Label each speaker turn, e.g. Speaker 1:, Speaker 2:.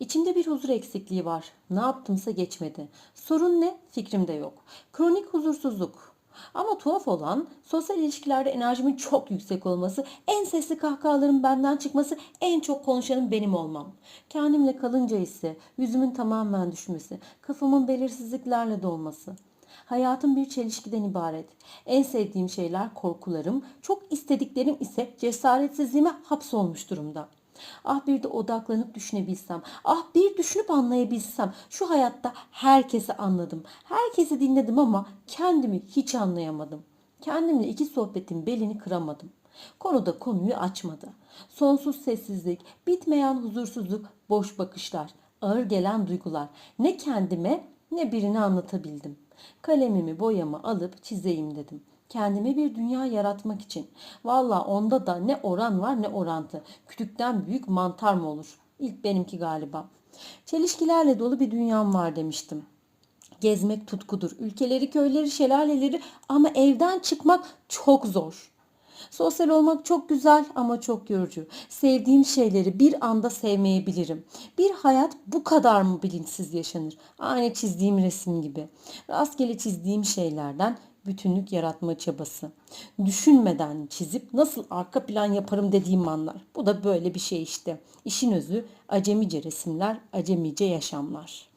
Speaker 1: İçimde bir huzur eksikliği var. Ne yaptımsa geçmedi. Sorun ne? Fikrimde yok. Kronik huzursuzluk. Ama tuhaf olan sosyal ilişkilerde enerjimin çok yüksek olması, en sesli kahkahaların benden çıkması, en çok konuşanın benim olmam. Kendimle kalınca ise yüzümün tamamen düşmesi, kafamın belirsizliklerle dolması. Hayatım bir çelişkiden ibaret. En sevdiğim şeyler korkularım, çok istediklerim ise cesaretsizliğime hapsolmuş durumda. Ah bir de odaklanıp düşünebilsem. Ah bir düşünüp anlayabilsem. Şu hayatta herkesi anladım. Herkesi dinledim ama kendimi hiç anlayamadım. Kendimle iki sohbetin belini kıramadım. Konuda konuyu açmadı. Sonsuz sessizlik, bitmeyen huzursuzluk, boş bakışlar, ağır gelen duygular. Ne kendime ne birine anlatabildim. Kalemimi boyamı alıp çizeyim dedim. Kendime bir dünya yaratmak için. Valla onda da ne oran var ne orantı. Küçükten büyük mantar mı olur? İlk benimki galiba. Çelişkilerle dolu bir dünyam var demiştim. Gezmek tutkudur. Ülkeleri, köyleri, şelaleleri ama evden çıkmak çok zor. Sosyal olmak çok güzel ama çok yorucu. Sevdiğim şeyleri bir anda sevmeyebilirim. Bir hayat bu kadar mı bilinçsiz yaşanır? Aynı çizdiğim resim gibi. Rastgele çizdiğim şeylerden bütünlük yaratma çabası. Düşünmeden çizip nasıl arka plan yaparım dediğim anlar. Bu da böyle bir şey işte. İşin özü acemice resimler, acemice yaşamlar.